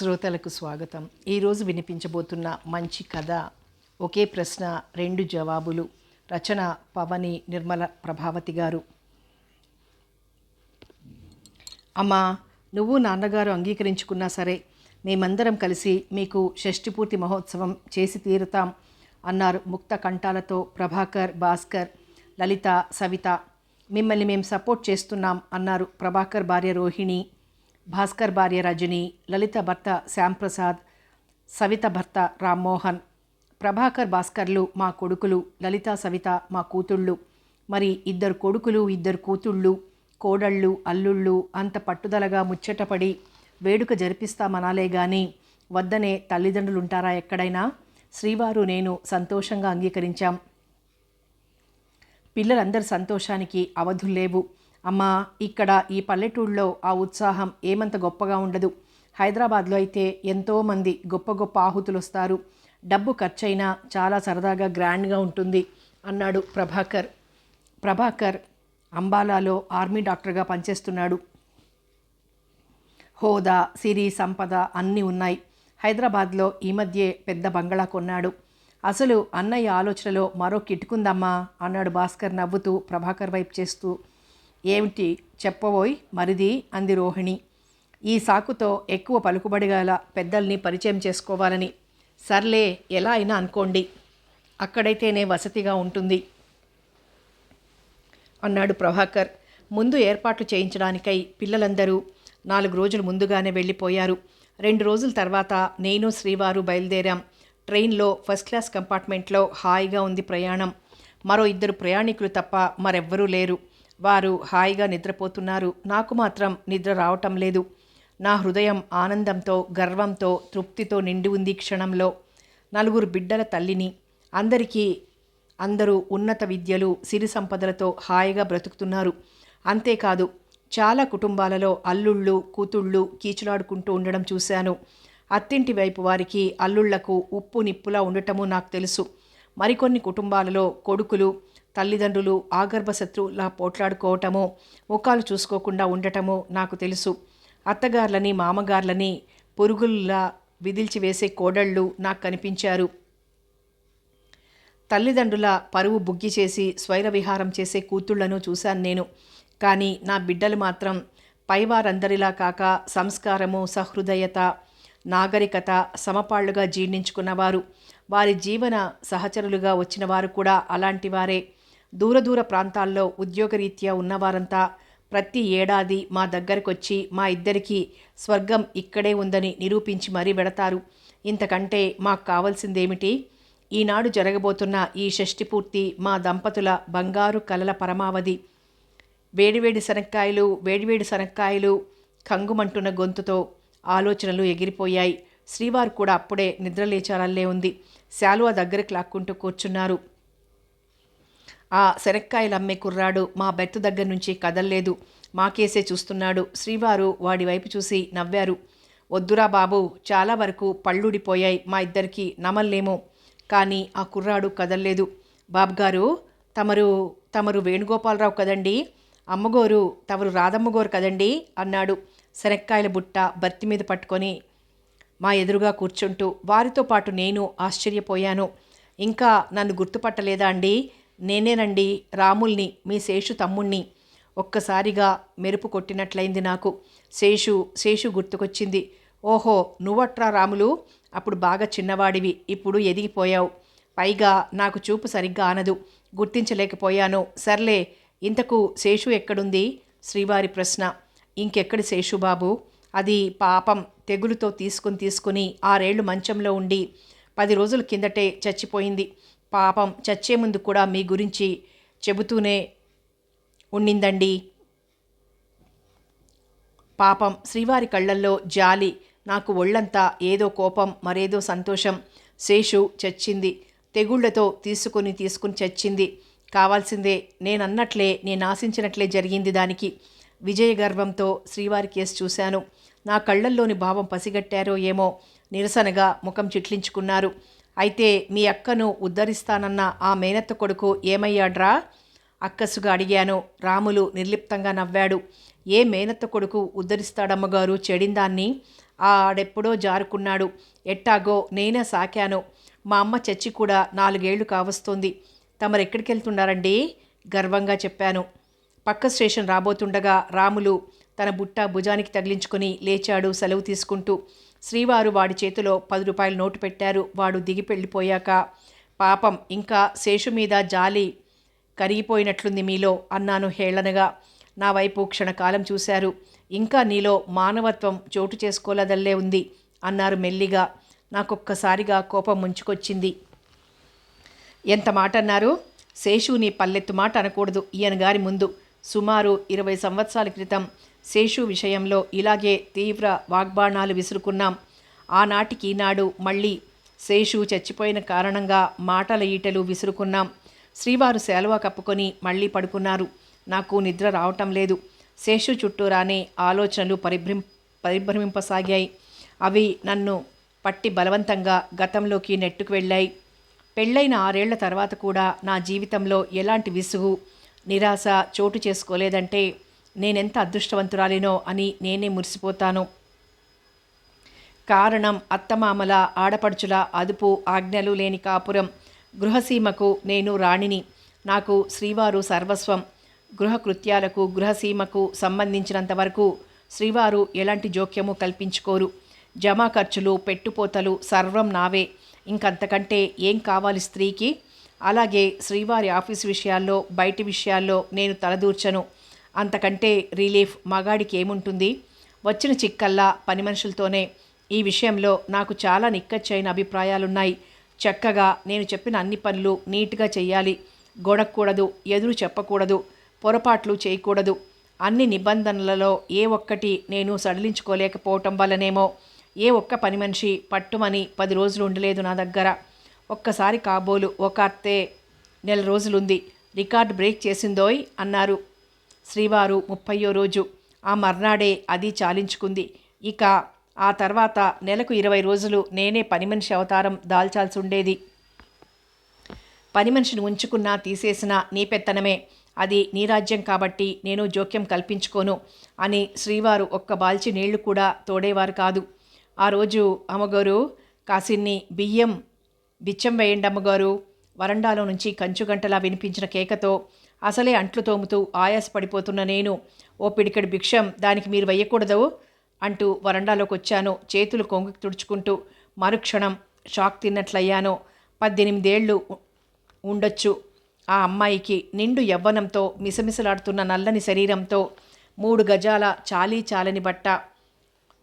శ్రోతలకు స్వాగతం. ఈరోజు వినిపించబోతున్న మంచి కథ ఒకే ప్రశ్న రెండు జవాబులు. రచన పవని నిర్మల ప్రభావతి గారు. అమ్మా నువ్వు నాన్నగారు అంగీకరించుకున్నా సరే మేమందరం కలిసి మీకు షష్ఠిపూర్తి మహోత్సవం చేసి తీరుతాం అన్నారు ముక్త కంఠాలతో ప్రభాకర్ భాస్కర్ లలిత సవిత. మిమ్మల్ని మేము సపోర్ట్ చేస్తున్నాం అన్నారు ప్రభాకర్ భార్య రోహిణి. భాస్కర్ భార్య రజని లలిత భర్త శ్యాంప్రసాద్ సవిత భర్త రామ్మోహన్ ప్రభాకర్ భాస్కర్లు మా కొడుకులు లలిత సవిత మా కూతుళ్ళు. మరి ఇద్దరు కొడుకులు ఇద్దరు కూతుళ్ళు కోడళ్ళు అల్లుళ్ళు అంత పట్టుదలగా ముచ్చటపడి వేడుక జరిపిస్తామనాలే గాని వద్దనే తల్లిదండ్రులుంటారా ఎక్కడైనా? శ్రీవారు నేను సంతోషంగా అంగీకరించాం. పిల్లలందరి సంతోషానికి అవధులు లేవు. అమ్మా ఇక్కడ ఈ పల్లెటూళ్ళలో ఆ ఉత్సాహం ఏమంత గొప్పగా ఉండదు. హైదరాబాద్లో అయితే ఎంతోమంది గొప్ప గొప్ప ఆహుతులు వస్తారు డబ్బు ఖర్చయినా చాలా సరదాగా గ్రాండ్గా ఉంటుంది అన్నాడు ప్రభాకర్. ప్రభాకర్ అంబాలాలో ఆర్మీ డాక్టర్గా పనిచేస్తున్నాడు. హోదా సిరి సంపద అన్నీ ఉన్నాయి. హైదరాబాద్లో ఈ మధ్యే పెద్ద బంగళా కొన్నాడు. అసలు అన్నయ్య ఆలోచనలో మరో కిట్టుకుందమ్మా అన్నాడు భాస్కర్ నవ్వుతూ ప్రభాకర్ వైపు చేస్తూ. ఏమిటి చెప్పబోయ్ మరిది అంది రోహిణి. ఈ సాకుతో ఎక్కువ పలుకుబడి గల పెద్దల్ని పరిచయం చేసుకోవాలని. సర్లే ఎలా అయినా అనుకోండి. అక్కడైతేనే వసతిగా ఉంటుంది. అన్నాడు ప్రభాకర్. ముందు ఏర్పాట్లు చేయించడానికై పిల్లలందరూ నాలుగు రోజులు ముందుగానే వెళ్ళిపోయారు. రెండు రోజుల తర్వాత నేను శ్రీవారు బయలుదేరాం. ట్రైన్లో ఫస్ట్ క్లాస్ కంపార్ట్మెంట్లో హాయిగా ఉంది ప్రయాణం. మరో ఇద్దరు ప్రయాణికులు తప్ప మరెవ్వరూ లేరు. వారు హాయిగా నిద్రపోతున్నారు. నాకు మాత్రం నిద్ర రావటం లేదు. నా హృదయం ఆనందంతో గర్వంతో తృప్తితో నిండి ఉంది క్షణంలో. నలుగురు బిడ్డల తల్లిని అందరికీ అందరూ ఉన్నత విద్యలు సిరి సంపదలతో హాయిగా బ్రతుకుతున్నారు. అంతేకాదు చాలా కుటుంబాలలో అల్లుళ్ళు కూతుళ్ళు కీచులాడుకుంటూ ఉండడం చూశాను. అత్తింటి వైపు వారికి అల్లుళ్ళకు ఉప్పు నిప్పులా ఉండటము నాకు తెలుసు. మరికొన్ని కుటుంబాలలో కొడుకులు తల్లిదండ్రులు ఆగర్భశత్రువులా పోట్లాడుకోవటము ముఖాలు చూసుకోకుండా ఉండటము నాకు తెలుసు. అత్తగార్లని మామగార్లని పొరుగుల్లా విదిల్చి వేసే కోడళ్ళు నాకు కనిపించారు. తల్లిదండ్రుల పరువు బుగ్గి చేసి స్వైర విహారం చేసే కూతుళ్ళను చూశాను నేను. కానీ నా బిడ్డలు మాత్రం పైవారందరిలా కాక సంస్కారము సహృదయత నాగరికత సమపాళ్ళుగా జీర్ణించుకున్నవారు. వారి జీవన సహచరులుగా వచ్చిన వారు కూడా అలాంటి వారే. దూర దూర ప్రాంతాల్లో ఉద్యోగరీత్యా ఉన్నవారంతా ప్రతి ఏడాది మా దగ్గరకొచ్చి మా ఇద్దరికీ స్వర్గం ఇక్కడే ఉందని నిరూపించి మరీ వెడతారు. ఇంతకంటే మాకు కావాల్సిందేమిటి? ఈనాడు జరగబోతున్న ఈ షష్ఠిపూర్తి మా దంపతుల బంగారు కలల పరమావధి. వేడివేడి శనక్కాయలు వేడివేడి శనక్కాయలు కంగుమంటున్న గొంతుతో ఆలోచనలు ఎగిరిపోయాయి. శ్రీవారు కూడా అప్పుడే నిద్రలేచారల్లే ఉంది. శాలువా దగ్గరికి లాక్కుంటూ కూర్చున్నారు. ఆ శనక్కాయలు అమ్మే కుర్రాడు మా బెర్త్ దగ్గర నుంచి కదల్లేదు. మాకేసే చూస్తున్నాడు. శ్రీవారు వాడి వైపు చూసి నవ్వారు. వద్దురా బాబు చాలా వరకు పళ్ళుడిపోయాయి మా ఇద్దరికి నమల్లేమో. కానీ ఆ కుర్రాడు కదల్లేదు. బాబుగారు తమరు తమరు వేణుగోపాలరావు కదండి? అమ్మగోరు తమరు రాధమ్మగోరు కదండి? అన్నాడు శనక్కాయల బుట్ట బర్తి మీద పట్టుకొని మా ఎదురుగా కూర్చుంటూ. వారితో పాటు నేను ఆశ్చర్యపోయాను. ఇంకా నన్ను గుర్తుపట్టలేదా అండి? నేనేనండి రాముల్ని మీ శేషు తమ్ముణ్ణి ఒక్కసారిగా మెరుపు కొట్టినట్లయింది నాకు. శేషు శేషు గుర్తుకొచ్చింది. ఓహో నువ్వట్రా రాములు? అప్పుడు బాగా చిన్నవాడివి ఇప్పుడు ఎదిగిపోయావు. పైగా నాకు చూపు సరిగ్గా ఆనదు గుర్తించలేకపోయాను. సర్లే ఇంతకు శేషు ఎక్కడుంది? శ్రీవారి ప్రశ్న. ఇంకెక్కడి శేషు బాబు? అది పాపం తెగులుతో తీసుకుని తీసుకుని ఆరేళ్ళు మంచంలో ఉండి పది రోజుల కిందటే చచ్చిపోయింది. పాపం చచ్చే ముందు కూడా మీ గురించి చెబుతూనే ఉండిందండి. పాపం శ్రీవారి కళ్ళల్లో జాలి నాకు ఒళ్ళంతా ఏదో కోపం మరేదో సంతోషం. శేషు చచ్చింది. తెగుళ్ళతో తీసుకుని తీసుకుని చచ్చింది. కావాల్సిందే నేనన్నట్లే నేను ఆశించినట్లే జరిగింది దానికి. విజయ గర్వంతో శ్రీవారి కేసు చూశాను. నా కళ్ళల్లోని భావం పసిగట్టారో ఏమో నిరసనగా ముఖం చిట్లించుకున్నారు. అయితే మీ అక్కను ఉద్ధరిస్తానన్న ఆ మేనత్త కొడుకు ఏమయ్యాడ్రా? అక్కసుగా అడిగాను. రాములు నిర్లిప్తంగా నవ్వాడు. ఏ మేనత్త కొడుకు ఉద్ధరిస్తాడమ్మగారు చెడిందాన్ని? ఆడెప్పుడో జారుకున్నాడు. ఎట్టాగో నేనే సాకాను. మా అమ్మ చచ్చి కూడా నాలుగేళ్ళు కావస్తుంది. తమరెక్కడికి వెళ్తున్నారండి గర్వంగా చెప్పాను. పక్క స్టేషన్ రాబోతుండగా రాములు తన బుట్ట భుజానికి తగిలించుకొని లేచాడు సెలవు తీసుకుంటూ. శ్రీవారు వాడి చేతిలో పది రూపాయల నోటు పెట్టారు. వాడు దిగి వెళ్ళిపోయాక పాపం ఇంకా శేషు మీద జాలి కరిగిపోయినట్లుంది మీలో అన్నాను హేళనగా. నా వైపు క్షణకాలం చూశారు. ఇంకా నీలో మానవత్వం చోటు చేసుకోలేదల్లే ఉంది అన్నారు మెల్లిగా. నాకొక్కసారిగా కోపం ముంచుకొచ్చింది. ఎంత మాట అన్నారు? శేషు నీ పల్లెత్తు మాట అనకూడదు ఈయన గారి ముందు. సుమారు ఇరవై సంవత్సరాల క్రితం శేషు విషయంలో ఇలాగే తీవ్ర వాగ్బాణాలు విసురుకున్నాం. ఆనాటికి నాడు మళ్ళీ శేషు చచ్చిపోయిన కారణంగా మాటల ఈటలు విసురుకున్నాం. శ్రీవారు సేలవ కప్పుకొని మళ్ళీ పడుకున్నారు. నాకు నిద్ర రావటం లేదు. శేషు చుట్టూరానే ఆలోచనలు పరిభ్రం పరిభ్రమింపసాగాయి. అవి నన్ను పట్టి బలవంతంగా గతంలోకి నెట్టుకు వెళ్ళాయి. పెళ్ళైన ఆరేళ్ళ తర్వాత కూడా నా జీవితంలో ఎలాంటి విసుగు నిరాశ చోటు చేసుకోలేదంటే నేనెంత అదృష్టవంతురాలినో అని నేనే మురిసిపోతాను. కారణం అత్తమామల ఆడపడుచుల అదుపు ఆజ్ఞలు లేని కాపురం. గృహసీమకు నేను రాణిని. నాకు శ్రీవారు సర్వస్వం. గృహకృత్యాలకు గృహసీమకు సంబంధించినంత వరకు శ్రీవారు ఎలాంటి జోక్యము కల్పించుకోరు. జమా ఖర్చులు పెట్టుపోతలు సర్వం నావే. ఇంకంతకంటే ఏం కావాలి స్త్రీకి? అలాగే శ్రీవారి ఆఫీస్ విషయాల్లో బయటి విషయాల్లో నేను తలదూర్చను. అంతకంటే రిలీఫ్ మగాడికి ఏముంటుంది? వచ్చిన చిక్కల్లా పని మనుషులతోనే ఈ విషయంలో నాకు చాలా నిక్కచ్చైన అభిప్రాయాలున్నాయి. చక్కగా నేను చెప్పిన అన్ని పనులు నీట్గా చేయాలి గొడకూడదు ఎదురు చెప్పకూడదు పొరపాట్లు చేయకూడదు. అన్ని నిబంధనలలో ఏ ఒక్కటి నేను సడలించుకోలేకపోవటం వల్లనేమో ఏ ఒక్క పని మనిషి పట్టుమని పది రోజులు ఉండలేదు నా దగ్గర. ఒక్కసారి కాబోలు ఒక అత్తే నెల రోజులుంది. రికార్డ్ బ్రేక్ చేసిందోయ్ అన్నారు. శ్రీవారు ముప్పయో రోజు. ఆ మర్నాడే అది చాలించుకుంది. ఇక ఆ తర్వాత నెలకు ఇరవై రోజులు నేనే పని మనిషి అవతారం దాల్చాల్సి ఉండేది పని మనిషిని ఉంచుకున్నా తీసేసినా నీ పెత్తనమే. అది నీ రాజ్యం కాబట్టి నేను జోక్యం కల్పించుకోను అని శ్రీవారు ఒక్క బాల్చి నీళ్ళు కూడా తోడేవారు కాదు. ఆ రోజు అమ్మగారు కాసిన్ని బియ్యం బిచ్చం వేయండి అమ్మగారు వరండాలో నుంచి కంచుగంటలా వినిపించిన కేకతో అసలే అంట్లు తోముతూ ఆయాసపడిపోతున్న నేను. ఓ పిడికడి భిక్షం దానికి మీరు వెయ్యకూడదు అంటూ వరండాలోకి వచ్చాను చేతులు కొంగు తుడుచుకుంటూ మరుక్షణం షాక్ తిన్నట్లయ్యాను. పద్దెనిమిదేళ్ళు ఉండొచ్చు. ఆ అమ్మాయికి నిండు యవ్వనంతో మిసమిసలాడుతున్న నల్లని శరీరంతో మూడు గజాల చాలీ చాలని బట్ట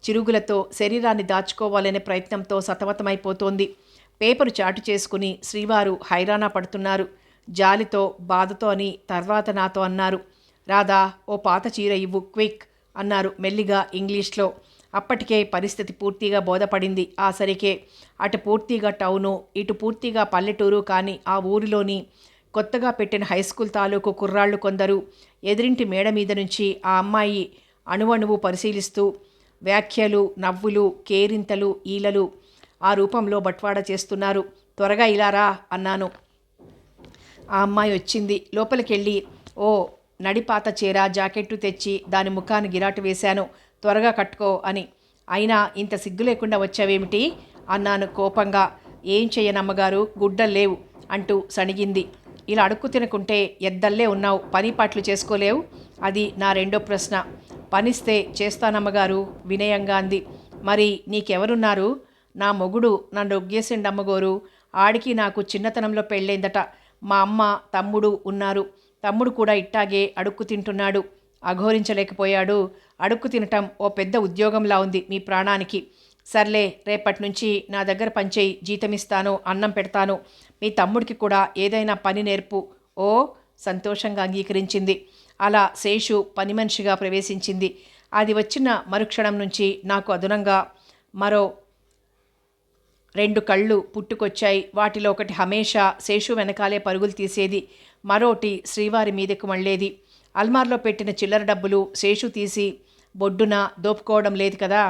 చిరుగులతో శరీరాన్ని దాచుకోవాలనే ప్రయత్నంతో సతమతమైపోతోంది. పేపరు చాటు చేసుకుని శ్రీవారు హైరాణా పడుతున్నారు. జాలితో బాధతో అని తర్వాత నాతో అన్నారు. రాధా ఓ పాత చీర ఇవ్వు క్విక్ అన్నారు మెల్లిగా ఇంగ్లీష్లో. అప్పటికే పరిస్థితి పూర్తిగా బోధపడింది ఆ సరికే. అటు పూర్తిగా టౌను ఇటు పూర్తిగా పల్లెటూరు కానీ ఆ ఊరిలోని కొత్తగా పెట్టిన హై స్కూల్ తాలూకు కుర్రాళ్ళు కొందరు ఎదురింటి మేడ మీద నుంచి ఆ అమ్మాయి అణువణువు పరిశీలిస్తూ వ్యాఖ్యలు నవ్వులు కేరింతలు ఈలలు ఆ రూపంలో బట్వాడ చేస్తున్నారు. త్వరగా ఇలారా అన్నాను. ఆ అమ్మాయి వచ్చింది. లోపలికెళ్ళి ఓ నడిపాత చీర జాకెట్టు తెచ్చి దాని ముఖాన్ని గిరాటు వేశాను. త్వరగా కట్టుకో అని. అయినా ఇంత సిగ్గు లేకుండా వచ్చావేమిటి? అన్నాను కోపంగా. ఏం చెయ్యనమ్మగారు గుడ్డలు లేవు అంటూ సణిగింది. ఇలా అడుక్కు తినకుంటే ఎద్దల్లే ఉన్నావు. పని పాట్లు చేసుకోలేవు? అది నా రెండో ప్రశ్న. పనిస్తే చేస్తానమ్మగారు వినయంగా అంది. మరి నీకెవరున్నారు? నా మొగుడు నన్ను ఒగ్గేసిండమ్మగోరు ఆడికి నాకు చిన్నతనంలో పెళ్ళైందట. మా అమ్మ తమ్ముడు ఉన్నారు. తమ్ముడు కూడా ఇట్టాగే అడుక్కు తింటున్నాడు. అఘోరించలేకపోయాడు. అడుక్కు తినటం ఓ పెద్ద ఉద్యోగంలా ఉంది మీ ప్రాణానికి. సర్లే రేపటి నుంచి నా దగ్గర పనిచేయి జీతమిస్తాను అన్నం పెడతాను. మీ తమ్ముడికి కూడా ఏదైనా పని నేర్పు. ఓ సంతోషంగా అంగీకరించింది. అలా శేషు పని మనిషిగా ప్రవేశించింది. అది వచ్చిన మరుక్షణం నుంచి నాకు అదనంగా మరో రెండు కళ్ళు పుట్టుకొచ్చాయి. వాటిలో ఒకటి హమేషా శేషు వెనకాలే పరుగులు తీసేది. మరోటి శ్రీవారి మీదకు మళ్ళేది. అల్మార్లో పెట్టిన చిల్లర డబ్బులు శేషు తీసి బొడ్డున దోపుకోవడం లేదు కదా.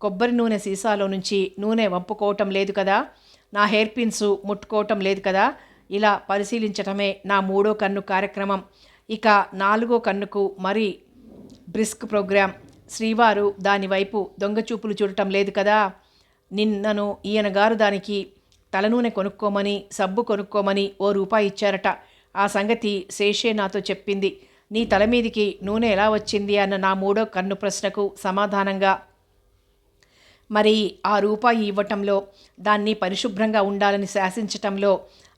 కొబ్బరి నూనె సీసాలో నుంచి నూనె వంపుకోవటం లేదు కదా. నా హెయిర్ పిన్స్ ముట్టుకోవటం లేదు కదా. ఇలా పరిశీలించటమే నా మూడో కన్ను కార్యక్రమం. ఇక నాలుగో కన్నుకు మరి బ్రిస్క్ ప్రోగ్రామ్ శ్రీవారు దానివైపు దొంగచూపులు చూడటం లేదు కదా. నిన్నను ఈయన గారు దానికి తలనూనె కొనుక్కోమని సబ్బు కొనుక్కోమని ఓ రూపాయి ఇచ్చారట. ఆ సంగతి శేషే నాతో చెప్పింది. నీ తల మీదికి నూనె ఎలా వచ్చింది అన్న నా మూడో కన్ను ప్రశ్నకు సమాధానంగా మరి ఆ రూపాయి ఇవ్వటంలో దాన్ని పరిశుభ్రంగా ఉండాలని శాసించటంలో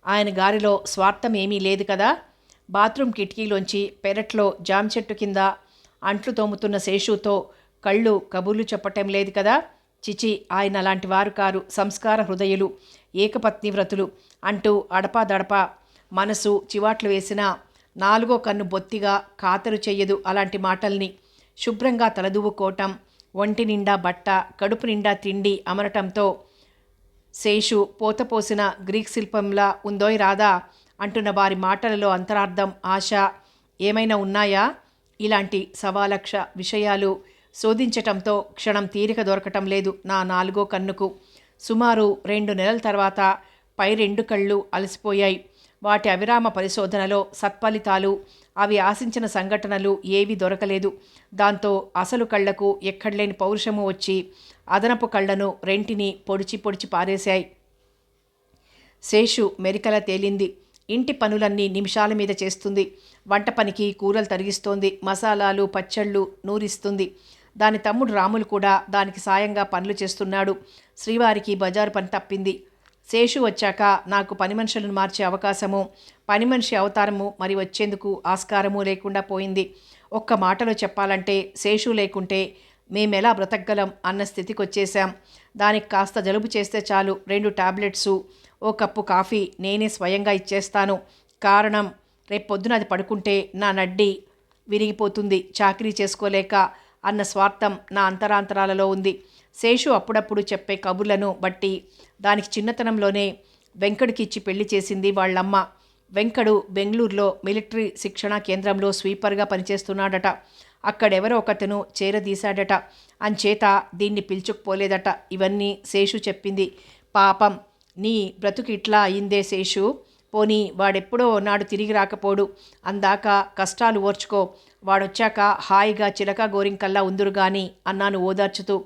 ఆయన గారిలో స్వార్థం ఏమీ లేదు కదా? బాత్రూమ్ కిటికీలోంచి పెరట్లో జామ్ చెట్టు కింద అంట్లు తోముతున్న శేషుతో కళ్ళు కబుర్లు చెప్పటం లేదు కదా? చిచి ఆయన అలాంటి వారు కారు సంస్కార హృదయులు ఏకపత్ని వ్రతులు అంటూ అడపాదడపా మనసు చివాట్లు వేసిన నాలుగో కన్ను బొత్తిగా ఖాతరు చెయ్యదు అలాంటి మాటల్ని శుభ్రంగా తలదువ్వుకోవటం ఒంటి నిండా బట్ట కడుపు నిండా తిండి అమరటంతో శేషు పోతపోసిన గ్రీక్ శిల్పంలా ఉందోయ్ రాదా అంటున్న వారి మాటలలో అంతరార్థం ఆశ ఏమైనా ఉన్నాయా? ఇలాంటి సవాలక్ష విషయాలు శోధించటంతో క్షణం తీరిక దొరకటం లేదు నా నాలుగో కన్నుకు. సుమారు రెండు నెలల తర్వాత పై రెండు కళ్ళు అలసిపోయాయి. వాటి అవిరామ పరిశోధనలో సత్ఫలితాలు అవి ఆశించిన సంఘటనలు ఏవి దొరకలేదు. దాంతో అసలు కళ్ళకు ఎక్కడలేని పౌరుషము వచ్చి అదనపు కళ్ళను రెంటిని పొడిచి పొడిచి పారేశాయి. శేషు మెరికల తేలింది. ఇంటి పనులన్నీ నిమిషాల మీద చేస్తుంది. వంట పనికి కూరలు తరిగిస్తోంది. మసాలాలు పచ్చళ్ళు నూరిస్తుంది. దాని తమ్ముడు రాములు కూడా దానికి సాయంగా పనులు చేస్తున్నాడు. శ్రీవారికి బజారు పని తప్పింది. శేషు వచ్చాక నాకు పని మనుషులను మార్చే అవకాశము పని మనిషి అవతారము మరి వచ్చేందుకు ఆస్కారము లేకుండా పోయింది. ఒక్క మాటలో చెప్పాలంటే శేషు లేకుంటే మేమెలా బ్రతకగలం అన్న స్థితికి వచ్చేసాం దానికి కాస్త జలుబు చేస్తే చాలు రెండు టాబ్లెట్సు ఓ కప్పు కాఫీ నేనే స్వయంగా ఇచ్చేస్తాను. కారణం రేపు పొద్దున అది పడుకుంటే నా నడ్డి విరిగిపోతుంది. చాకరీ చేసుకోలేక అన్న స్వార్థం నా అంతరాంతరాలలో ఉంది. శేషు అప్పుడప్పుడు చెప్పే కబుర్లను బట్టి దానికి చిన్నతనంలోనే వెంకడికిచ్చి పెళ్ళి చేసింది వాళ్ళమ్మ. వెంకడు బెంగళూరులో మిలిటరీ శిక్షణా కేంద్రంలో స్వీపర్గా పనిచేస్తున్నాడట. అక్కడెవరో ఒకతను చేరదీశాడట. అంచేత దీన్ని పిలుచుకుపోలేదట. ఇవన్నీ శేషు చెప్పింది. పాపం నీ బ్రతుకు ఇట్లా అయిందే శేషు? పోనీ వాడెప్పుడో నాడు తిరిగి రాకపోడు. అందాక కష్టాలు ఓర్చుకో. వాడొచ్చాక హాయిగా చిలక గోరింకల్లా ఉందురు గాని అన్నాను ఓదార్చుతూ.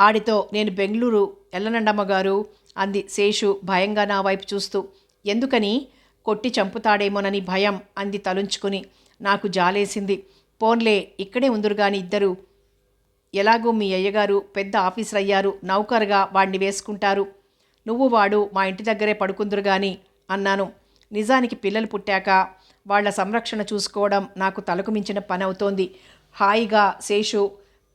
ఆడితో నేను బెంగళూరు ఎల్లనండమ్మ గారు అంది శేషు భయంగా నా వైపు చూస్తూ. ఎందుకని? కొట్టి చంపుతాడేమోనని భయం అంది తలుంచుకుని. నాకు జాలేసింది. పోన్లే ఇక్కడే ఉందురుగాని ఇద్దరు. ఎలాగో మీ అయ్యగారు పెద్ద ఆఫీసర్ అయ్యారు నౌకరుగా వాడిని వేసుకుంటారు. నువ్వు వాడు మా ఇంటి దగ్గరే పడుకుందురు గాని అన్నాను. నిజానికి పిల్లలు పుట్టాక వాళ్ళ సంరక్షణ చూసుకోవడం నాకు తలకు మించిన పని అవుతోంది హాయిగా శేషు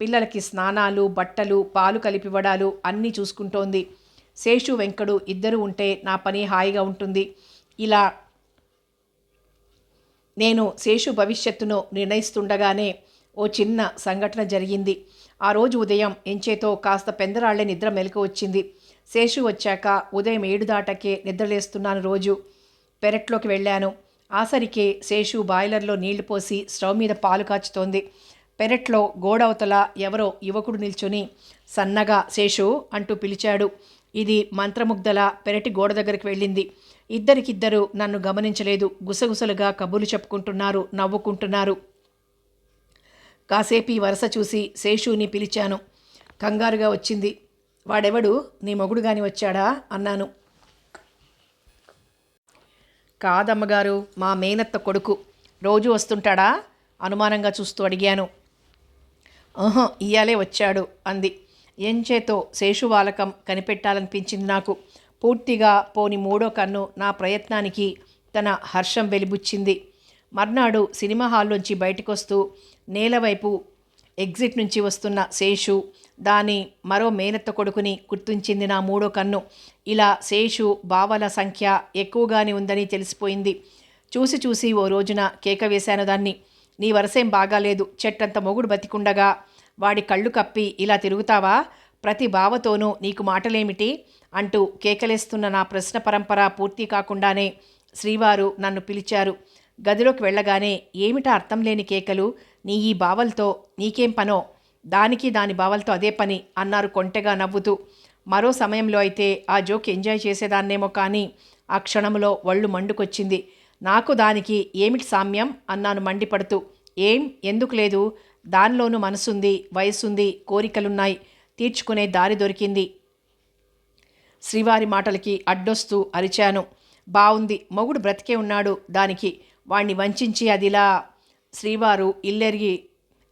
పిల్లలకి స్నానాలు బట్టలు పాలు కలిపివ్వడాలు అన్నీ చూసుకుంటోంది. శేషు వెంకడు ఇద్దరు ఉంటే నా పని హాయిగా ఉంటుంది. ఇలా నేను శేషు భవిష్యత్తును నిర్ణయిస్తుండగానే ఓ చిన్న సంఘటన జరిగింది. ఆ రోజు ఉదయం ఎంచేతో కాస్త పెందరాళ్ళే నిద్ర మెలకు వచ్చింది శేషు వచ్చాక ఉదయం ఏడు దాటకే నిద్రలేస్తున్నాను రోజు. పెరట్లోకి వెళ్ళాను. ఆసరికే శేషు బాయిలర్లో నీళ్ళు పోసి స్టవ్ మీద పాలు కాచుతోంది. పెరట్లో గోడవతల ఎవరో యువకుడు నిల్చుని సన్నగా శేషు అంటూ పిలిచాడు. ఇది మంత్రముగ్ధల పెరటి గోడ దగ్గరికి వెళ్ళింది. ఇద్దరికిద్దరు నన్ను గమనించలేదు. గుసగుసలుగా కబుర్లు చెప్పుకుంటున్నారు నవ్వుకుంటున్నారు. కాసేపు వరస వరుస చూసి శేషుని పిలిచాను. కంగారుగా వచ్చింది. వాడెవడు? నీ మొగుడు గాని వచ్చాడా? అన్నాను. కాదమ్మగారు మా మేనత్త కొడుకు. రోజు వస్తుంటాడా? అనుమానంగా చూస్తూ అడిగాను. ఆహా ఇయ్యాలే వచ్చాడు అంది. ఎంచేతో శేషువాలకం కనిపెట్టాలనిపించింది నాకు. పూర్తిగా పోని మూడో కన్ను నా ప్రయత్నానికి తన హర్షం వెలిబుచ్చింది. మర్నాడు సినిమా హాల్లోంచి బయటకొస్తూ నేలవైపు ఎగ్జిట్ నుంచి వస్తున్న శేషు దాని మరో మేనత్త కొడుకుని గుర్తించింది నా మూడో కన్ను. ఇలా శేషు బావల సంఖ్య ఎక్కువగానే ఉందని తెలిసిపోయింది. చూసి చూసి ఓ రోజున కేక వేశాను దాన్ని. నీ వరసేం బాగాలేదు. చెట్టంత మొగుడు బతికుండగా వాడి కళ్ళు కప్పి ఇలా తిరుగుతావా? ప్రతి బావతోనూ నీకు మాటలేమిటి? అంటూ కేకలేస్తున్న నా ప్రశ్న పరంపర పూర్తి కాకుండానే శ్రీవారు నన్ను పిలిచారు. గదిలోకి వెళ్ళగానే ఏమిటా అర్థం లేని కేకలు? నీ ఈ బావలతో నీకేం పనో? దానికి దాని బావలతో అదే పని అన్నారు కొంటెగా నవ్వుతూ. మరో సమయంలో అయితే ఆ జోక్ ఎంజాయ్ చేసేదాన్నేమో కానీ ఆ క్షణంలో ఒళ్ళు మండుకొచ్చింది. నాకు దానికి ఏమిటి సామ్యం? అన్నాను మండిపడుతూ. ఏం? ఎందుకు లేదు? దానిలోనూ మనసుంది వయసుంది కోరికలున్నాయి. తీర్చుకునే దారి దొరికింది. శ్రీవారి మాటలకి అడ్డొస్తూ అరిచాను. బావుంది. మొగుడు బ్రతికే ఉన్నాడు దానికి. వాణ్ణి వంచించి అదిలా శ్రీవారు ఇల్లెరిగి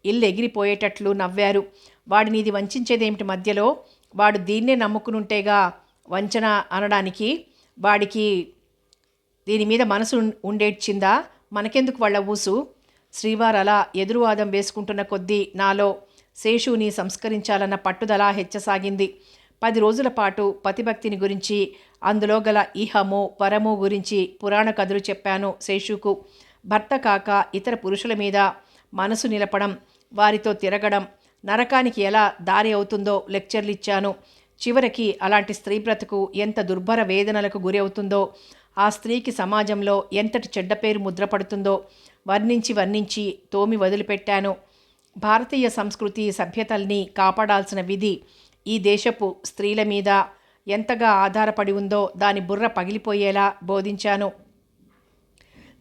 ఇల్లెగిరిపోయేటట్లు నవ్వారు. వాడినిది వంచేదేమిటి మధ్యలో? వాడు దీన్నే నమ్ముకునుంటేగా వంచన అనడానికి వాడికి దీని మీద మనసు ఉండేడ్చిందా? మనకెందుకు వాళ్ళ ఊసు? శ్రీవారు అలా ఎదురువాదం వేసుకుంటున్న కొద్దీ నాలో శేషుని సంస్కరించాలన్న పట్టుదల హెచ్చసాగింది. పది రోజుల పాటు పతిభక్తిని గురించి అందులో గల ఇహము పరము గురించి పురాణ కథలు చెప్పాను శేషుకు. భర్త కాక ఇతర పురుషుల మీద మనసు నిలపడం వారితో తిరగడం నరకానికి ఎలా దారి అవుతుందో లెక్చర్లు ఇచ్చాను. చివరికి అలాంటి స్త్రీ బ్రతుకు ఎంత దుర్భర వేదనలకు గురి అవుతుందో ఆ స్త్రీకి సమాజంలో ఎంతటి చెడ్డ పేరు ముద్రపడుతుందో వర్ణించి వర్ణించి తోమి వదిలిపెట్టాను. భారతీయ సంస్కృతి సభ్యతల్ని కాపాడాల్సిన విధి ఈ దేశపు స్త్రీల మీద ఎంతగా ఆధారపడి ఉందో దాని బుర్ర పగిలిపోయేలా బోధించాను.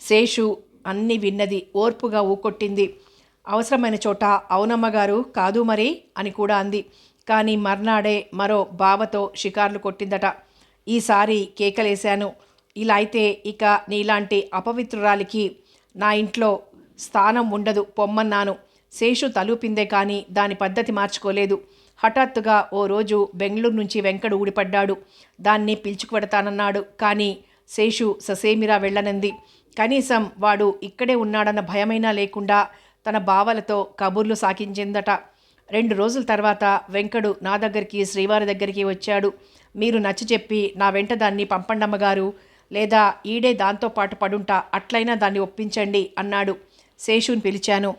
శేషు అన్ని విన్నది ఓర్పుగా ఊకొట్టింది. అవసరమైన చోట అవునమ్మగారు కాదు మరి అని కూడా అంది. కానీ మర్నాడే మరో బావతో షికార్లు కొట్టిందట. ఈసారి కేకలేశాను. ఇలా అయితే ఇక నీలాంటి అపవిత్రురాలికి నా ఇంట్లో స్థానం ఉండదు పొమ్మన్నాను. శేషు తలూపిందే కానీ దాని పద్ధతి మార్చుకోలేదు. హఠాత్తుగా ఓ రోజు బెంగళూరు నుంచి వెంకడు ఊడిపడ్డాడు. దాన్ని పిలుచుకుపెడతానన్నాడు కానీ శేషు ససేమిరా వెళ్ళనంది. కనీసం వాడు ఇక్కడే ఉన్నాడన్న భయమైనా లేకుండా తన బావలతో కబుర్లు సాగించిందట. రెండు రోజుల తర్వాత వెంకడు నా దగ్గరికి శ్రీవారి దగ్గరికి వచ్చాడు. మీరు నచ్చ చెప్పి నా వెంట దాన్ని పంపండమ్మగారు. లేదా ఈడే దాంతో పాటు పడుంటా అట్లయినా దాన్ని ఒప్పించండి అన్నాడు. శేషుని పిలిచాను.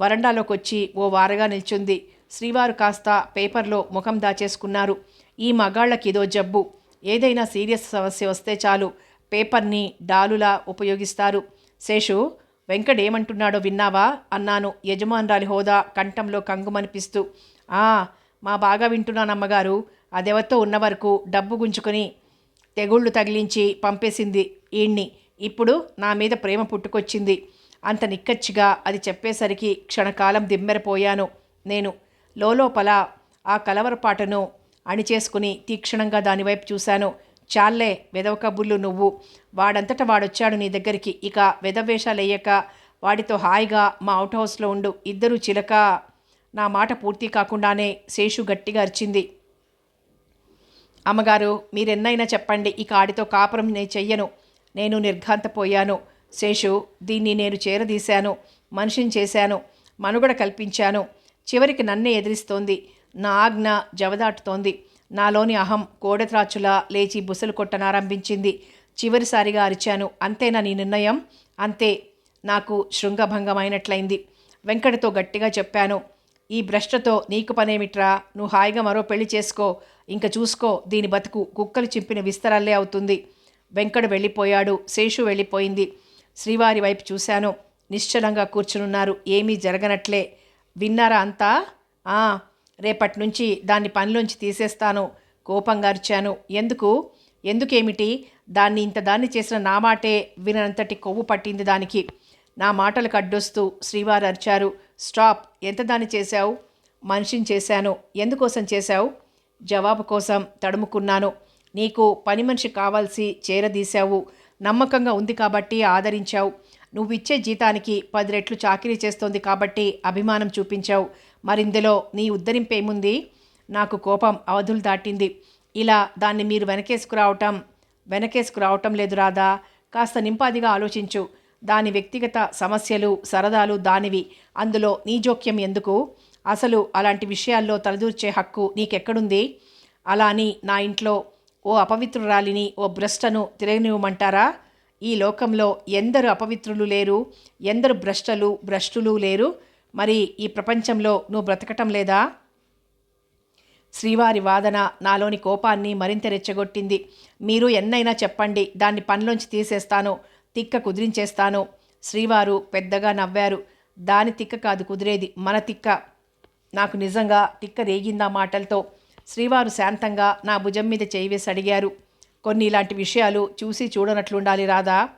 వరండాలోకి వచ్చి ఓ వారగా నిల్చుంది. శ్రీవారు కాస్త పేపర్లో ముఖం దాచేసుకున్నారు. ఈ మగాళ్ళకి ఇదో జబ్బు. ఏదైనా సీరియస్ సమస్య వస్తే చాలు. పేపర్ని డాలులా ఉపయోగిస్తారు. శేషు వెంకట్ ఏమంటున్నాడో విన్నావా? అన్నాను. యజమానురాలి హోదా కంఠంలో కంగుమనిపిస్తూ ఆ మా బాగా వింటున్నానమ్మగారు. అదెవరితో ఉన్న వరకు డబ్బు గుంజుకొని తెగుళ్ళు తగిలించి పంపేసింది ఈణ్ణి. ఇప్పుడు నా మీద ప్రేమ పుట్టుకొచ్చింది. అంత నిక్కచ్చిగా అది చెప్పేసరికి క్షణకాలం దిమ్మెరపోయాను. నేను లోలోపల ఆ కలవరపాటను అణిచేసుకుని తీక్షణంగా దానివైపు చూశాను. చాలే వెదవ కబుర్లు నువ్వు. వాడంతట వాడొచ్చాడు నీ దగ్గరికి. ఇక వెదవేషాలయ్యాక వాడితో హాయిగా మా అవుట్ హౌస్లో ఉండు. ఇద్దరు చిలక. నా మాట పూర్తి కాకుండానే శేషు గట్టిగా అరిచింది. అమ్మగారు మీరెన్నైనా చెప్పండి ఇక ఆడితో కాపురం నేను చెయ్యను. నేను నిర్ఘాంతపోయాను. శేషు దీన్ని నేను చేరదీశాను. మనిషిని చేశాను. మనుగడ కల్పించాను. చివరికి నన్నే ఎదిరిస్తోంది. నా ఆజ్ఞ జవదాటుతోంది. నాలోని అహం కోడెత్రాచులా లేచి బుసలు కొట్టనారంభించింది. చివరిసారిగా అరిచాను అంతేనా నీ నిర్ణయం? అంతే నాకు శృంగభంగమైనట్లయింది. వెంకటతో గట్టిగా చెప్పాను ఈ భ్రష్టతో నీకు పనేమిట్రా? నువ్వు హాయిగా మరో పెళ్ళి చేసుకో. ఇంక చూసుకో దీని బతుకు కుక్కలు చింపిన విస్తరాలే అవుతుంది. వెంకడు వెళ్ళిపోయాడు శేషు వెళ్ళిపోయింది. శ్రీవారి వైపు చూశాను నిశ్చలంగా కూర్చునున్నారు ఏమీ జరగనట్లే. విన్నారా అంతా? ఆ రేపటి నుంచి దాన్ని పనిలోంచి తీసేస్తాను. కోపంగా అరిచాను. ఎందుకు? ఎందుకేమిటి? దాన్ని ఇంత దాన్ని చేసిన నా మాటే వినంతటి కొవ్వు పట్టింది దానికి. నా మాటలకు అడ్డొస్తూ శ్రీవారు అరిచారు. స్టాప్! ఎంత దాన్ని చేశావు? మనిషిని చేశాను. ఎందుకోసం చేశావు? జవాబు కోసం తడుముకున్నాను. నీకు పని మనిషి కావాల్సి చేరదీశావు. నమ్మకంగా ఉంది కాబట్టి ఆదరించావు. నువ్విచ్చే జీతానికి పది రెట్లు చాకిరీ చేస్తోంది కాబట్టి అభిమానం చూపించావు. మరిందులో నీ ఉద్ధరింపేముంది నాకు కోపం అవధులు దాటింది. ఇలా దాన్ని మీరు వెనకేసుకురావటం వెనకేసుకురావటం లేదు రాదా కాస్త నింపాదిగా ఆలోచించు. దాని వ్యక్తిగత సమస్యలు సరదాలు దానివి. అందులో నీ జోక్యం ఎందుకు? అసలు అలాంటి విషయాల్లో తలదూర్చే హక్కు నీకెక్కడుంది? అలా అని నా ఇంట్లో ఓ అపవిత్రురాలిని ఓ భ్రష్టను తిరగనివ్వమంటారా? ఈ లోకంలో ఎందరు అపవిత్రులు లేరు? ఎందరు భ్రష్టలు భ్రష్టులు లేరు? మరి ఈ ప్రపంచంలో నువ్వు బ్రతకటం లేదా? శ్రీవారి వాదన నాలోని కోపాన్ని మరింత రెచ్చగొట్టింది. మీరు ఎన్నైనా చెప్పండి దాన్ని పనిలోంచి తీసేస్తాను తిక్క కుదిరించేస్తాను. శ్రీవారు పెద్దగా నవ్వారు. దాని తిక్క కాదు కుదిరేది మన తిక్క. నాకు నిజంగా తిక్క రేగిందా మాటలతో. శ్రీవారు శాంతంగా నా భుజం మీద చేయి వేసి అడిగారు. కొన్ని ఇలాంటి విషయాలు చూసి చూడనట్లుండాలి రాదా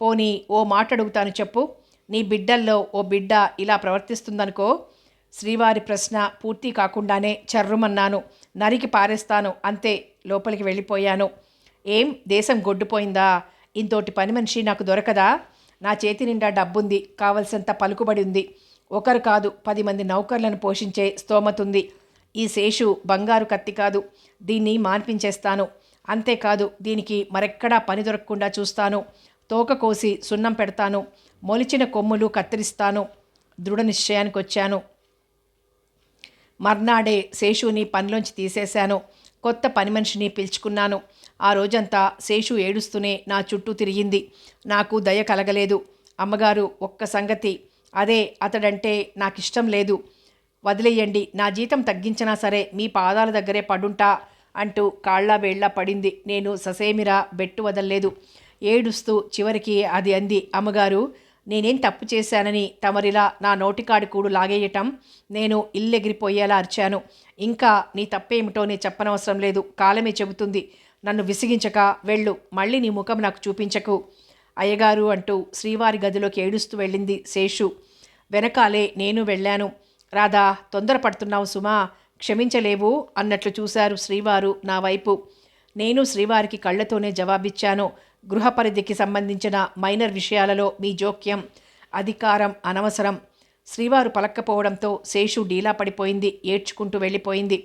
పోనీ ఓ మాట అడుగుతాను చెప్పు. నీ బిడ్డల్లో ఓ బిడ్డ ఇలా ప్రవర్తిస్తుందనుకో శ్రీవారి ప్రశ్న పూర్తి కాకుండానే చర్రుమన్నాను నరికి పారేస్తాను అంతే లోపలికి వెళ్ళిపోయాను. ఏం? దేశం గొడ్డుపోయిందా? ఇంతోటి పని మనిషి నాకు దొరకదా? నా చేతి నిండా డబ్బుంది కావలసినంత పలుకుబడి ఉంది. ఒకరు కాదు పది మంది నౌకర్లను పోషించే స్తోమతుంది ఈ శేషు బంగారు కత్తి కాదు దీన్ని మాన్పించేస్తాను. అంతేకాదు దీనికి మరెక్కడా పని దొరకకుండా చూస్తాను. తోక కోసి సున్నం పెడతాను మొలిచిన కొమ్ములు కత్తిరిస్తాను దృఢ నిశ్చయానికి వచ్చాను. మర్నాడే శేషుని పనిలోంచి తీసేశాను కొత్త పని మనిషిని పిలుచుకున్నాను. ఆ రోజంతా శేషు ఏడుస్తూనే నా చుట్టూ తిరిగింది. నాకు దయ కలగలేదు. అమ్మగారు ఒక్క సంగతి. అదే అతడంటే నాకు ఇష్టం లేదు. వదిలేయండి నా జీతం తగ్గించినా సరే మీ పాదాల దగ్గరే పడుంటా అంటూ కాళ్ళ వేళ్ళ పడింది. నేను ససేమిరా బెట్టు వదల్లేదు. ఏడుస్తూ చివరికి అది అంది అమ్మగారు నేనేం తప్పు చేశానని తమరిలా నా నోటికాడి కూడు లాగేయటం నేను ఇల్లెగిరిపోయేలా అరిచాను. ఇంకా నీ తప్పేమిటో నీ చెప్పనవసరం లేదు కాలమే చెబుతుంది. నన్ను విసిగించక వెళ్ళు మళ్ళీ నీ ముఖం నాకు చూపించకు. అయ్యగారు అంటూ శ్రీవారి గదిలోకి ఏడుస్తూ వెళ్ళింది శేషు. వెనకాలే నేను వెళ్ళాను. రాధా తొందరపడుతున్నావు సుమా క్షమించలేవు అన్నట్లు చూశారు శ్రీవారు నా వైపు. నేను శ్రీవారికి కళ్ళతోనే జవాబిచ్చాను. గృహ పరిధికి సంబంధించిన మైనర్ విషయాలలో మీ జోక్యం అధికారం అనవసరం. శ్రీవారు పలక్కపోవడంతో శేషు డీలా పడిపోయింది ఏడ్చుకుంటూ వెళ్ళిపోయింది.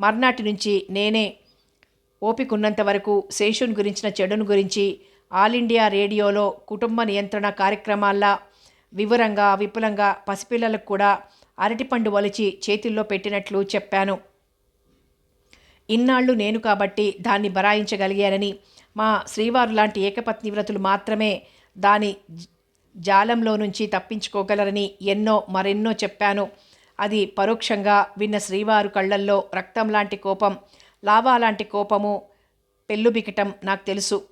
మర్నాటి నుంచి నేనే ఓపికన్నంత వరకు శేషుని గురించిన చెడును గురించి ఆల్ ఇండియా రేడియోలో కుటుంబ నియంత్రణ కార్యక్రమాల్లో వివరంగా విపులంగా పసిపిల్లలకు కూడా అరటిపండు వలిచి చేతుల్లో పెట్టినట్లు చెప్పాను. ఇన్నాళ్ళు నేను కాబట్టి దాన్ని బరాయించగలిగానని మా శ్రీవారు లాంటి ఏకపత్ని వ్రతులు మాత్రమే దాని జాలంలో నుంచి తప్పించుకోగలరని ఎన్నో మరెన్నో చెప్పాను. అది పరోక్షంగా విన్న శ్రీవారు కళ్ళల్లో రక్తం లాంటి కోపం లావా లాంటి కోపము పెళ్ళుబికటం నాకు తెలుసు.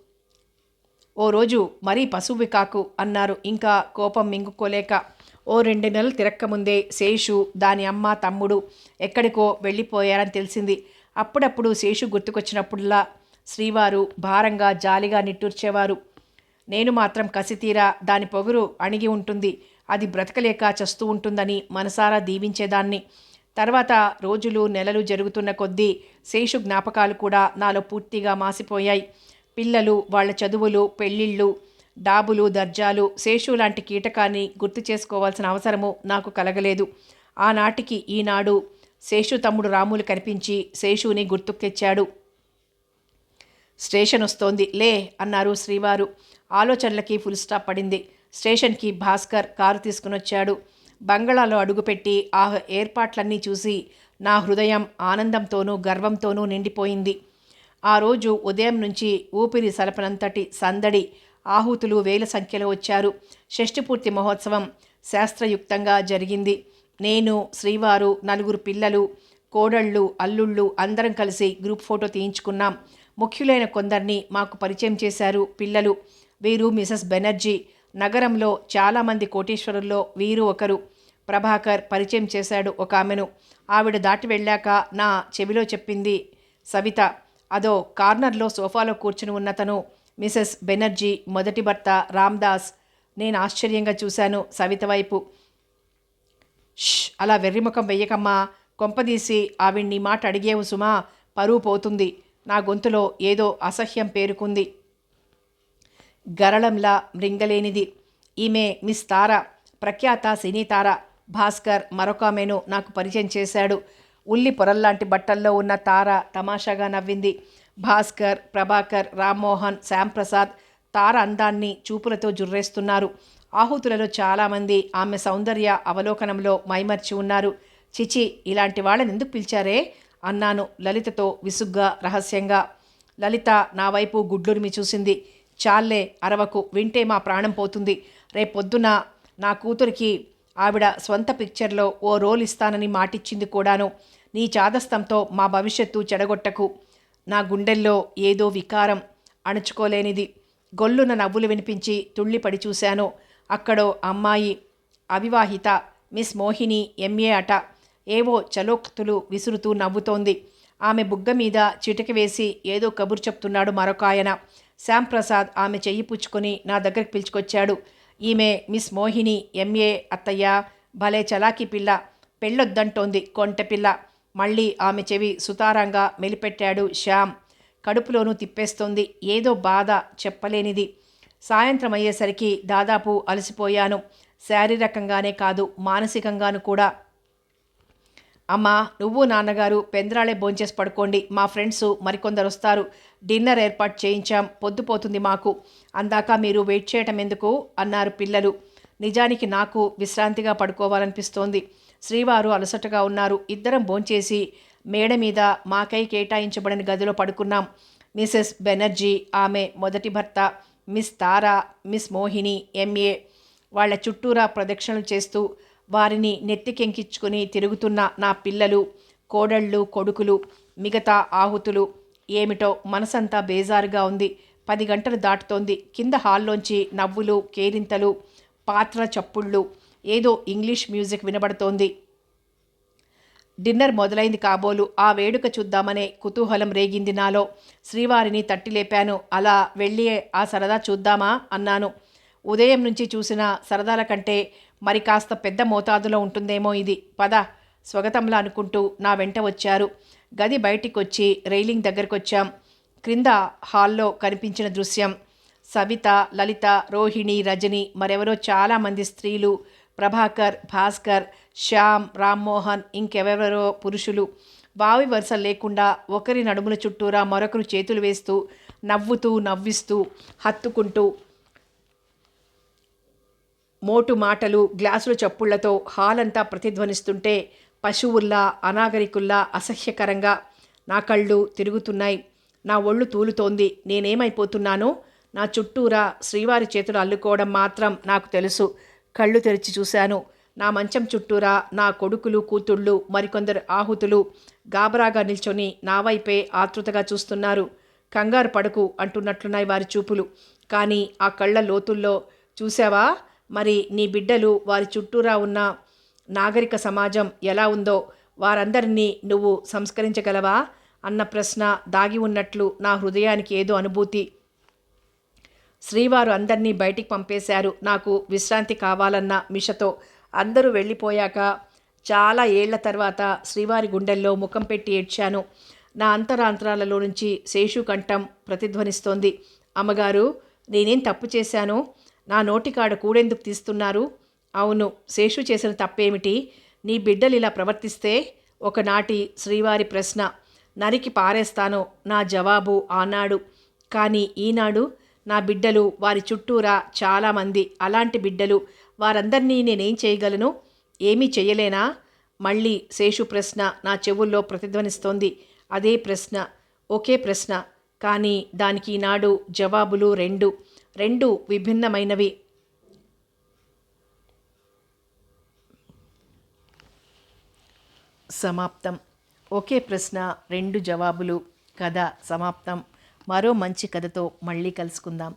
ఓ రోజు మరీ పశువు కాకు అన్నారు. ఇంకా కోపం మింగుకోలేక ఓ రెండు నెలలు తిరక్కముందే శేషు దాని అమ్మ తమ్ముడు ఎక్కడికో వెళ్ళిపోయారని తెలిసింది. అప్పుడప్పుడు శేషు గుర్తుకొచ్చినప్పుడులా శ్రీవారు భారంగా జాలిగా నిట్టూర్చేవారు. నేను మాత్రం కసితీరా దాని పొగురు అణిగి ఉంటుంది. అది బ్రతకలేక చస్తూ ఉంటుందని మనసారా దీవించేదాన్ని. తర్వాత రోజులు నెలలు జరుగుతున్న కొద్దీ శేషు జ్ఞాపకాలు కూడా నాలో పూర్తిగా మాసిపోయాయి. పిల్లలు వాళ్ళ చదువులు పెళ్ళిళ్ళు డాబులు దర్జాలు శేషు లాంటి కీటకాన్ని గుర్తు చేసుకోవాల్సిన అవసరము నాకు కలగలేదు. ఆనాటికి ఈనాడు శేషు తమ్ముడు రాములు కనిపించి శేషుని గుర్తుకు తెచ్చాడు. స్టేషన్ వస్తోంది. లే అన్నారు శ్రీవారు. ఆలోచనలకి ఫుల్ స్టాప్ పడింది. స్టేషన్కి భాస్కర్ కారు తీసుకునొచ్చాడు. బంగళాలో అడుగుపెట్టి ఆ ఏర్పాట్లన్నీ చూసి నా హృదయం ఆనందంతోనూ గర్వంతోనూ నిండిపోయింది. ఆ రోజు ఉదయం నుంచి ఊపిరి సలపనంతటి సందడి ఆహుతులు వేల సంఖ్యలో వచ్చారు. షష్టిపూర్తి మహోత్సవం శాస్త్రయుక్తంగా జరిగింది. నేను శ్రీవారు నలుగురు పిల్లలు కోడళ్ళు అల్లుళ్ళు అందరం కలిసి గ్రూప్ ఫోటో తీయించుకున్నాం. ముఖ్యులైన కొందరిని మాకు పరిచయం చేశారు పిల్లలు. వీరు మిసెస్ బెనర్జీ. నగరంలో చాలామంది కోటీశ్వరుల్లో వీరు ఒకరు. ప్రభాకర్ పరిచయం చేశాడు ఒక ఆమెను. ఆవిడ దాటి వెళ్ళాక నా చెవిలో చెప్పింది సవిత అదో కార్నర్లో సోఫాలో కూర్చుని ఉన్నతను మిసెస్ బెనర్జీ మొదటి భర్త రామ్దాస్. నేను ఆశ్చర్యంగా చూశాను సవిత వైపు. ష్ అలా వెర్రిముఖం వెయ్యకమ్మా. కొంపదీసి ఆవిడ్ని మాట అడిగేవు సుమా. పరువు పోతుంది. నా గొంతులో ఏదో అసహ్యం పేరుకుంది. గరళంలా మృంగలేనిది. ఈమె మిస్ తార ప్రఖ్యాత సినీ తార భాస్కర్ మరొక ఆమెను నాకు పరిచయం చేశాడు. ఉల్లి పొరల్లాంటి బట్టల్లో ఉన్న తార తమాషాగా నవ్వింది. భాస్కర్ ప్రభాకర్ రామ్మోహన్ శ్యాంప్రసాద్ తార అందాన్ని చూపులతో జుర్రేస్తున్నారు. ఆహుతులలో చాలామంది ఆమె సౌందర్య అవలోకనంలో మైమర్చి ఉన్నారు. చిచి ఇలాంటి వాళ్ళని ఎందుకు పిలిచారే? అన్నాను. లలితతో విసుగ్గా రహస్యంగా లలిత నా వైపు గుడ్లురిమి చూసింది. చాలే అరవకు వింటే మా ప్రాణం పోతుంది. రేపొద్దున నా కూతురికి ఆవిడ స్వంత పిక్చర్లో ఓ రోల్ ఇస్తానని మాటిచ్చింది కూడాను. నీ చాదస్తంతో మా భవిష్యత్తు చెడగొట్టకు. నా గుండెల్లో ఏదో వికారం అణుచుకోలేనిది. గొల్లున నవ్వులు వినిపించి తుళ్ళిపడి చూశాను. అక్కడో అమ్మాయి అవివాహిత మిస్ మోహిని ఎంఏ అట. ఏవో చలోక్తులు విసురుతూ నవ్వుతోంది. ఆమె బుగ్గ మీద చిటిక వేసి ఏదో కబురు చెప్తున్నాడు మరొక ఆయన. శ్యాంప్రసాద్ ఆమె చెయ్యి పుచ్చుకొని నా దగ్గరికి పిలుచుకొచ్చాడు. ఈమె మిస్ మోహిని ఎంఏ అత్తయ్య భలే చలాకీ పిల్ల పెళ్ళొద్దంటోంది కొంటెపిల్ల మళ్ళీ ఆమె చెవి సుతారంగా మెలిపెట్టాడు శ్యామ్. కడుపులోనూ తిప్పేస్తోంది. ఏదో బాధ చెప్పలేనిది. సాయంత్రం అయ్యేసరికి దాదాపు అలసిపోయాను. శారీరకంగానే కాదు మానసికంగాను కూడా. అమ్మా నువ్వు నాన్నగారు పెందరాళే భోంచేసి పడుకోండి. మా ఫ్రెండ్స్ మరికొందరు వస్తారు డిన్నర్ ఏర్పాటు చేయించాం. పొద్దుపోతుంది మాకు. అందాక మీరు వెయిట్ చేయటం ఎందుకు? అన్నారు పిల్లలు. నిజానికి నాకు విశ్రాంతిగా పడుకోవాలనిపిస్తోంది. శ్రీవారు అలసటగా ఉన్నారు. ఇద్దరం భోంచేసి మేడ మీద మాకై కేటాయించబడిన గదిలో పడుకున్నాం. మిసెస్ బెనర్జీ ఆమె మొదటి భర్త miss Tara miss Mohini M A వాళ్ళ చుట్టూరా ప్రదక్షిణలు చేస్తూ వారిని నెత్తికెంకించుకుని తిరుగుతున్న నా పిల్లలు కోడళ్ళు కొడుకులు మిగతా ఆహుతులు. ఏమిటో మనసంతా బేజారుగా ఉంది. పది గంటలు దాటుతోంది. కింద హాల్లోంచి నవ్వులు కేరింతలు పాత్ర చప్పుళ్ళు. ఏదో ఇంగ్లీష్ మ్యూజిక్ వినబడుతోంది. డిన్నర్ మొదలైంది కాబోలు. ఆ వేడుక చూద్దామనే కుతూహలం రేగింది నాలో. శ్రీవారిని తట్టి లేపాను అలా వెళ్ళి ఆ సరదా చూద్దామా? అన్నాను. ఉదయం నుంచి చూసిన సరదాల కంటే మరి కాస్త పెద్ద మోతాదులో ఉంటుందేమో ఇది. పద స్వగతంలా అనుకుంటూ నా వెంట వచ్చారు. గది బయటికొచ్చి రైలింగ్ దగ్గరకొచ్చాం. క్రింద హాల్లో కనిపించిన దృశ్యం. సవిత లలిత రోహిణి రజని మరెవరో చాలామంది స్త్రీలు. ప్రభాకర్ భాస్కర్ శ్యామ్ రామ్మోహన్ ఇంకెవరెవరో పురుషులు. వావి వరుస లేకుండా ఒకరి నడుముల చుట్టూరా మరొకరు చేతులు వేస్తూ నవ్వుతూ నవ్విస్తూ హత్తుకుంటూ మోటు మాటలు గ్లాసుల చప్పుళ్ళతో హాలంతా ప్రతిధ్వనిస్తుంటే పశువుల్లా అనాగరికుల్లా అసహ్యకరంగా నా కళ్ళు తిరుగుతున్నాయి. నా ఒళ్ళు తూలుతోంది. నేనేమైపోతున్నానో నా చుట్టూరా శ్రీవారి చేతులు అల్లుకోవడం మాత్రం నాకు తెలుసు. కళ్ళు తెరిచి చూశాను. నా మంచం చుట్టూరా నా కొడుకులు కూతుళ్ళు మరికొందరు ఆహుతులు గాబరాగా నిల్చొని నా వైపే ఆతృతగా చూస్తున్నారు. కంగారు పడకు అంటున్నట్లున్నాయి వారి చూపులు. కానీ ఆ కళ్ళ లోతుల్లో చూసావా మరి నీ బిడ్డలు వారి చుట్టూరా ఉన్న నాగరిక సమాజం ఎలా ఉందో వారందరినీ నువ్వు సంస్కరించగలవా? అన్న ప్రశ్న దాగి ఉన్నట్లు నా హృదయానికి ఏదో అనుభూతి. శ్రీవారు అందరినీ బయటికి పంపేశారు. నాకు విశ్రాంతి కావాలన్న మిషతో అందరూ వెళ్ళిపోయాక చాలా ఏళ్ళ తర్వాత శ్రీవారి గుండెల్లో ముఖం పెట్టి ఏడ్చాను. నా అంతరాంతరాలలో నుంచి శేషు కంఠం ప్రతిధ్వనిస్తోంది. అమ్మగారు నేనేం తప్పు చేశాను? నా నోటికాడ కూడెందుకు తీస్తున్నారు? అవును శేషు చేసిన తప్పేమిటి? నీ బిడ్డలు ఇలా ప్రవర్తిస్తే ఒకనాటి శ్రీవారి ప్రశ్న. నరికి పారేస్తాను నా జవాబు ఆనాడు. కానీ ఈనాడు నా బిడ్డలు వారి చుట్టూరా చాలామంది. అలాంటి బిడ్డలు వారందరినీ నేనేం చేయగలను? ఏమీ చేయలేనా మళ్ళీ శేషు ప్రశ్న నా చెవుల్లో ప్రతిధ్వనిస్తోంది. అదే ప్రశ్న ఒకే ప్రశ్న. కానీ దానికి ఈనాడు జవాబులు రెండు. రెండు విభిన్నమైనవి. సమాప్తం. ఒకే ప్రశ్న రెండు జవాబులు. కథ సమాప్తం. మరో మంచి కథతో మళ్ళీ కలుసుకుందాం.